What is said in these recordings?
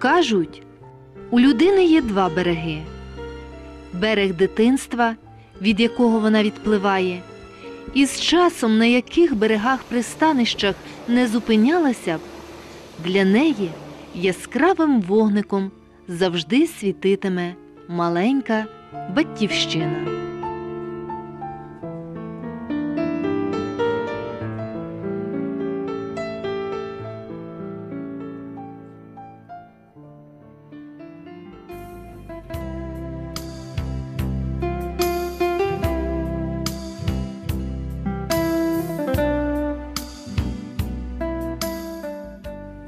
Кажуть, у людини є два береги: берег дитинства, від якого вона відпливає, і з часом, на яких берегах пристанищах не зупинялася б, для неї яскравим вогником завжди світитиме маленька батьківщина.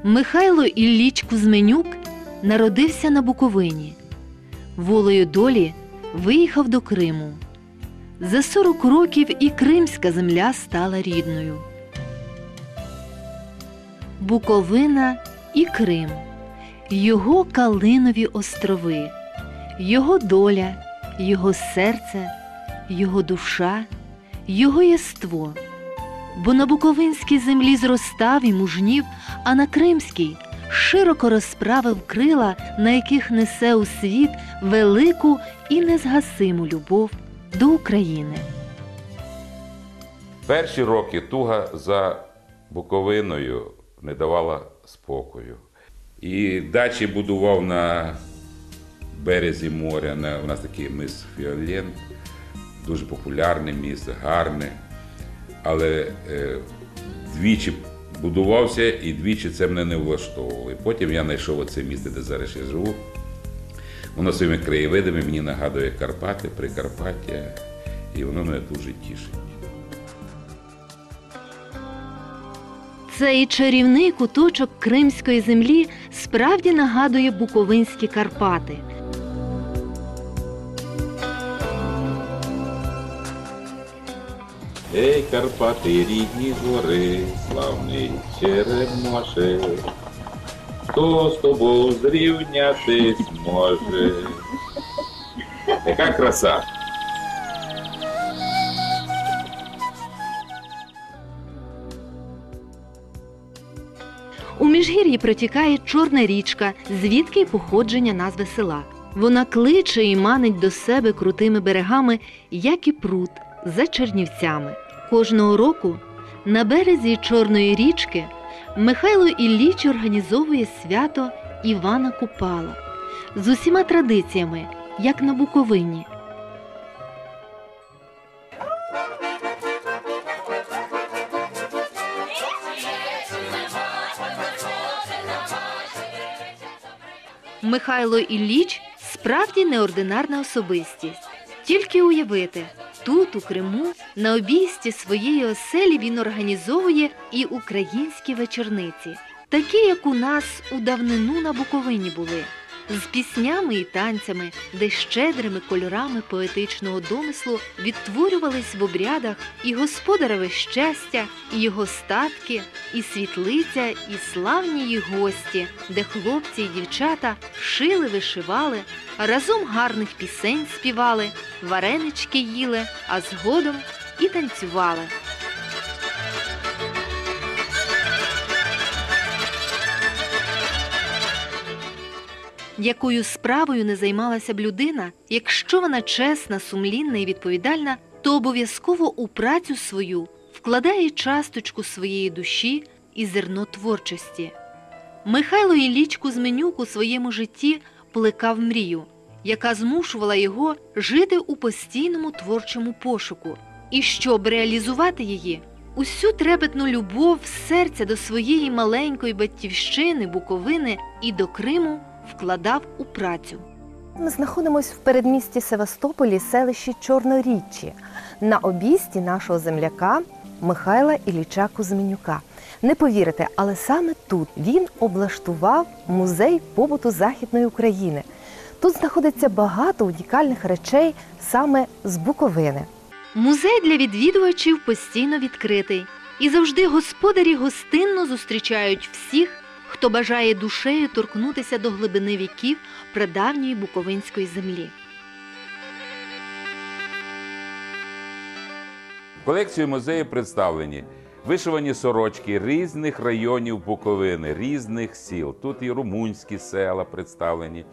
Михайло Ілліч Кузьменюк народився на Буковині. Волею долі виїхав до Криму. За 40 років і кримська земля стала рідною. Буковина і Крим, його Калинові острови, його доля, його серце, його душа, його єство. Бо на Буковинській землі зростав і мужнів, а на Кримській широко розправив крила, на яких несе у світ велику і незгасиму любов до України. Перші роки туга за Буковиною не давала спокою. І дачі будував на березі моря. На, у нас такий мис Фіолен, дуже популярне місце, гарне. Але е, двічі будувався і двічі це мене не влаштовувало. І потім я знайшов оце місце, де зараз я живу. Воно своїми краєвидами мені нагадує Карпати, Прикарпаття, і воно мене дуже тішить. Цей чарівний куточок кримської землі справді нагадує Буковинські Карпати. Ей, Карпати, рідні гори, славний черемоше, хто з тобою зрівнятись може? Яка краса! У міжгір'ї протікає Чорна річка, звідки й походження назви села. Вона кличе і манить до себе крутими берегами, як і пруд, за Чернівцями. Кожного року на березі Чорної річки Михайло Ілліч організовує свято Івана Купала з усіма традиціями, як на Буковині. Михайло Ілліч справді неординарна особистість. Тільки уявити, тут, у Криму, на обійсті своєї оселі він організовує і українські вечорниці, такі, як у нас у давнину на Буковині були, з піснями і танцями, де щедрими кольорами поетичного домислу відтворювались в обрядах і господареве щастя, і його статки, і світлиця, і славні їх гості, де хлопці і дівчата шили, вишивали, разом гарних пісень співали, варенички їли, а згодом і танцювали. Якою справою не займалася б людина, якщо вона чесна, сумлінна і відповідальна, то обов'язково у працю свою вкладає часточку своєї душі і зерно творчості. Михайло Ілліч Кузьменюк у своєму житті плекав мрію, яка змушувала його жити у постійному творчому пошуку. І щоб реалізувати її, усю трепетну любов серця до своєї маленької батьківщини, Буковини і до Криму вкладав у працю. Ми знаходимося в передмісті Севастополі, селищі Чорноріччі, на обійсті нашого земляка Михайла Ілліча Кузьменюка. Не повірите, але саме тут він облаштував музей побуту Західної України. Тут знаходиться багато унікальних речей саме з Буковини. Музей для відвідувачів постійно відкритий, і завжди господарі гостинно зустрічають всіх, хто бажає душею торкнутися до глибини віків прадавньої буковинської землі. В колекцію музею представлені Вишивані сорочки різних районів Буковини, різних сіл. Тут і румунські села представлені,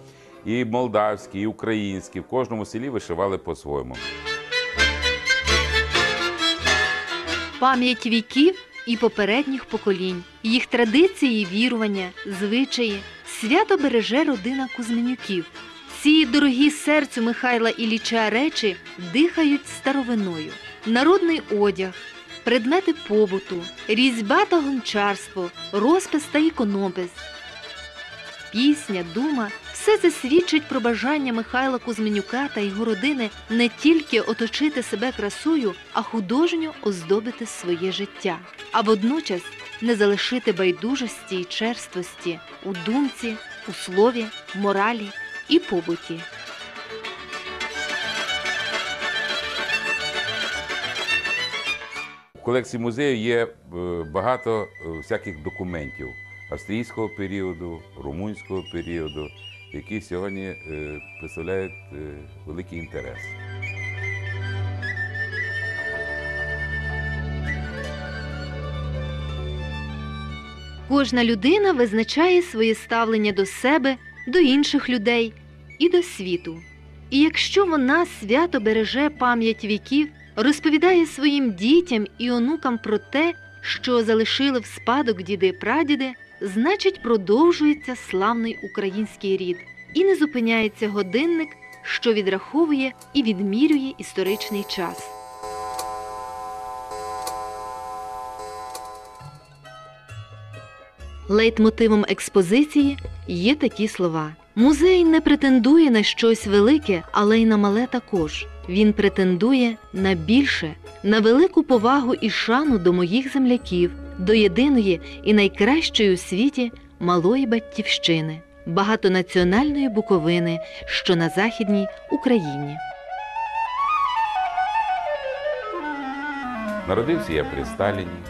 і молдавські, і українські. В кожному селі вишивали по-своєму. Пам'ять віків і попередніх поколінь, їх традиції, вірування, звичаї, свято береже родина Кузьменюків. Ці дорогі серцю Михайла Ілліча речі дихають старовиною. Народний одяг, предмети побуту, різьба та гончарство, розпис та іконопис. Пісня, дума все це свідчить про бажання Михайла Кузьменюка та його родини не тільки оточити себе красою, а художньо оздобити своє життя, а водночас не залишити байдужості й черствості у думці, у слові, моралі і побуті. В колекції музею є е, багато е, всяких документів австрійського періоду, румунського періоду, які сьогодні е, представляють е, великий інтерес. Кожна людина визначає своє ставлення до себе, до інших людей і до світу. І якщо вона свято береже пам'ять віків, розповідає своїм дітям і онукам про те, що залишили в спадок діди прадіди, значить продовжується славний український рід і не зупиняється годинник, що відраховує і відмірює історичний час. Лейтмотивом експозиції є такі слова: музей не претендує на щось велике, але й на мале також. Він претендує на більше, на велику повагу і шану до моїх земляків, до єдиної і найкращої у світі малої батьківщини, багатонаціональної Буковини, що на західній Україні. Народився я при Сталіні,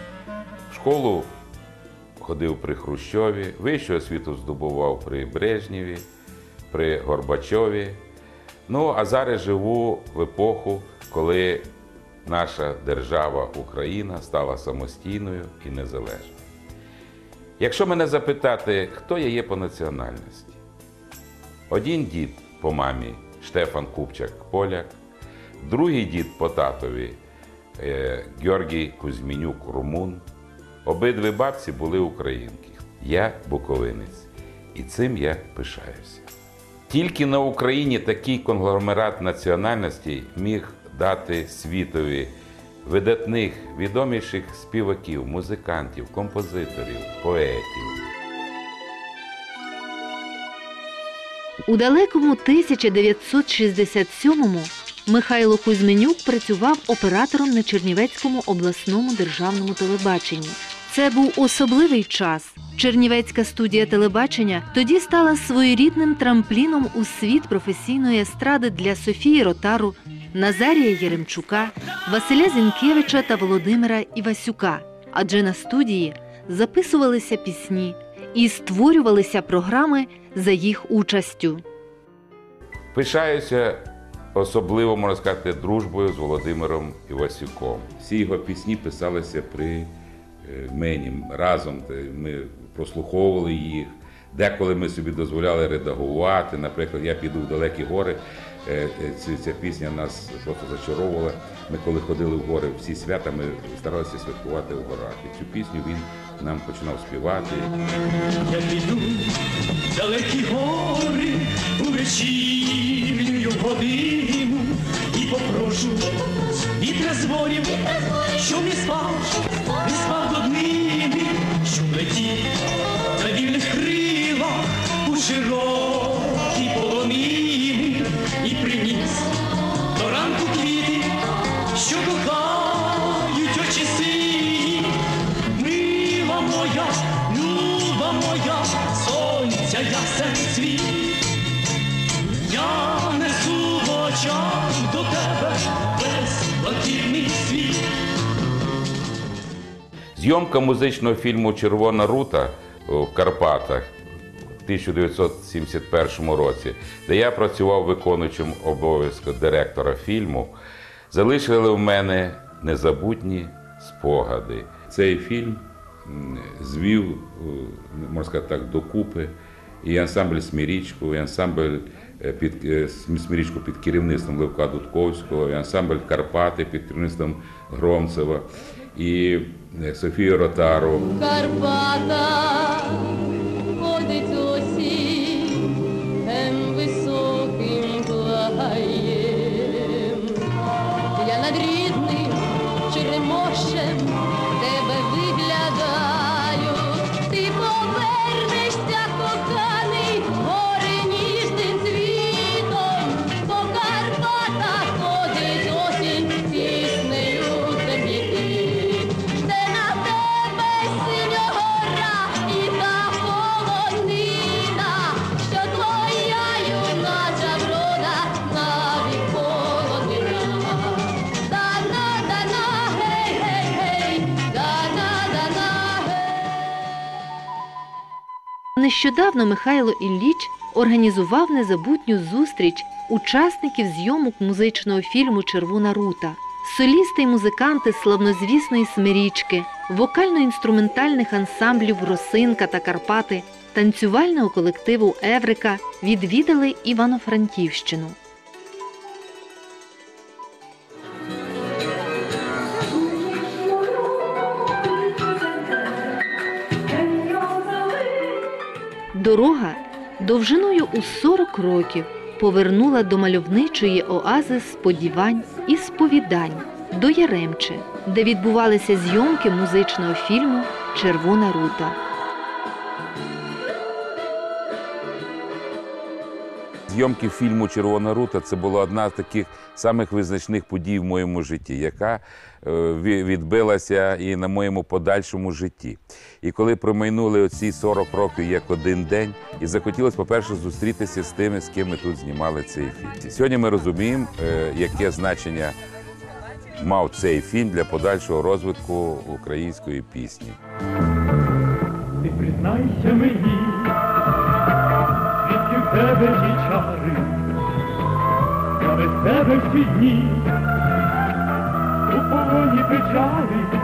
в школу ходив при Хрущові, вищу освіту здобував при Брежнєві, при Горбачові. Ну, а зараз живу в епоху, коли наша держава Україна стала самостійною і незалежною. Якщо мене запитати, хто я є по національності, один дід по мамі Штефан Купчак Поляк, другий дід по татові е, Георгій Кузьмінюк Румун. Обидві бабці були українки. Я буковинець, і цим я пишаюся. Тільки на Україні такий конгломерат національностей міг дати світові видатних, відоміших співаків, музикантів, композиторів, поетів. У далекому 1967-му Михайло Кузьменюк працював оператором на Чернівецькому обласному державному телебаченні. Це був особливий час. Чернівецька студія телебачення тоді стала своєрідним трампліном у світ професійної естради для Софії Ротару, Назарія Єремчука, Василя Зінкевича та Володимира Івасюка. Адже на студії записувалися пісні і створювалися програми за їх участю. Пишаюся особливо, можна сказати, дружбою з Володимиром Івасюком. Всі його пісні писалися при е, мені разом. Ми прослуховували їх. Деколи ми собі дозволяли редагувати. Наприклад, я піду в далекі гори. Е, е, Ця, пісня нас просто зачаровувала. Ми коли ходили в гори всі свята, ми старалися святкувати в горах. І цю пісню він нам починав співати. Я піду в далекі гори у вечірню годину і попрошу вітра з ворів, щоб не спав, не спав ясен світ. Я несу в очах до тебе блакитний світ. Зйомка музичного фільму Червона рута в Карпатах в 1971 році, де я працював виконуючим обов'язку директора фільму, залишили в мене незабутні спогади. цей фільм звів, е, можна сказати так, докупи і ансамбль Смірічку, і ансамбль е, під е, Смірічку під керівництвом Левка Дудковського, і ансамбль Карпати під керівництвом Громцева, і е, Софію Ротару. Карпата Нещодавно Михайло Ілліч організував незабутню зустріч учасників зйомок музичного фільму Червона рута. Солісти й музиканти славнозвісної Смирічки, вокально-інструментальних ансамблів Росинка та Карпати, танцювального колективу Еврика відвідали Івано-Франківщину. Дорога довжиною у 40 років повернула до мальовничої оази сподівань і сповідань до Яремче, де відбувалися зйомки музичного фільму Червона рута. Зйомки фільму Червона рута це була одна з таких самих визначних подій в моєму житті, яка е, відбилася і на моєму подальшому житті. І коли промайнули оці 40 років як один день, і захотілося, по-перше, зустрітися з тими, з ким ми тут знімали цей фільм. Сьогодні ми розуміємо, е, яке значення мав цей фільм для подальшого розвитку української пісні. Ти признайся мені, тебе ті чари, я без тебе всі дні, у полоні печалі.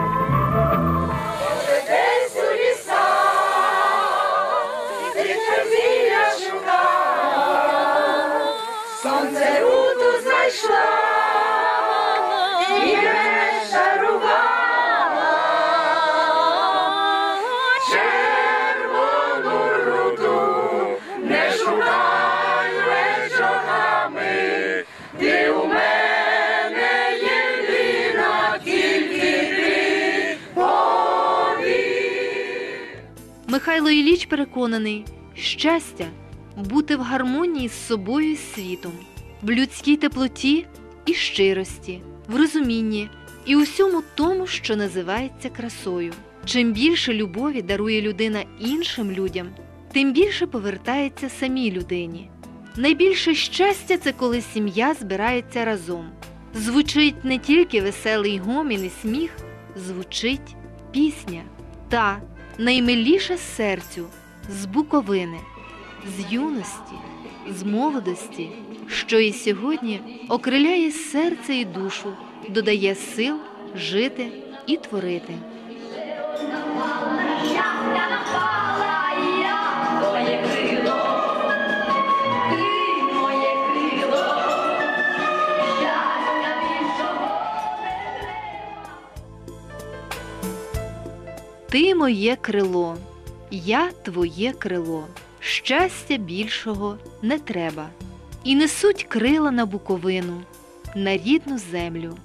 Михайло Ілліч переконаний, щастя бути в гармонії з собою і світом, в людській теплоті і щирості, в розумінні і усьому тому, що називається красою. Чим більше любові дарує людина іншим людям, тим більше повертається самій людині. Найбільше щастя це коли сім'я збирається разом. Звучить не тільки веселий гомін і сміх, звучить пісня та наймиліша серцю з буковини, з юності, з молодості, що і сьогодні окриляє серце і душу, додає сил жити і творити. Ти моє крило, я твоє крило. Щастя більшого не треба. І несуть крила на буковину, на рідну землю,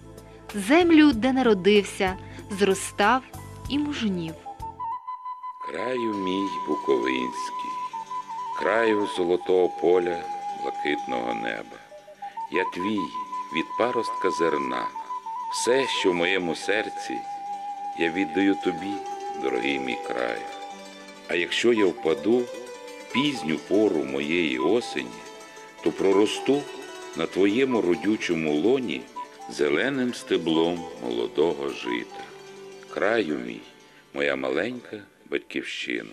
землю, де народився, зростав і мужнів. Краю мій буковинський, краю золотого поля, блакитного неба. Я твій від паростка зерна. Все, що в моєму серці, я віддаю тобі, дорогий мій край. А якщо я впаду в пізню пору моєї осені, то проросту на твоєму родючому лоні зеленим стеблом молодого жита. Краю мій, моя маленька батьківщина.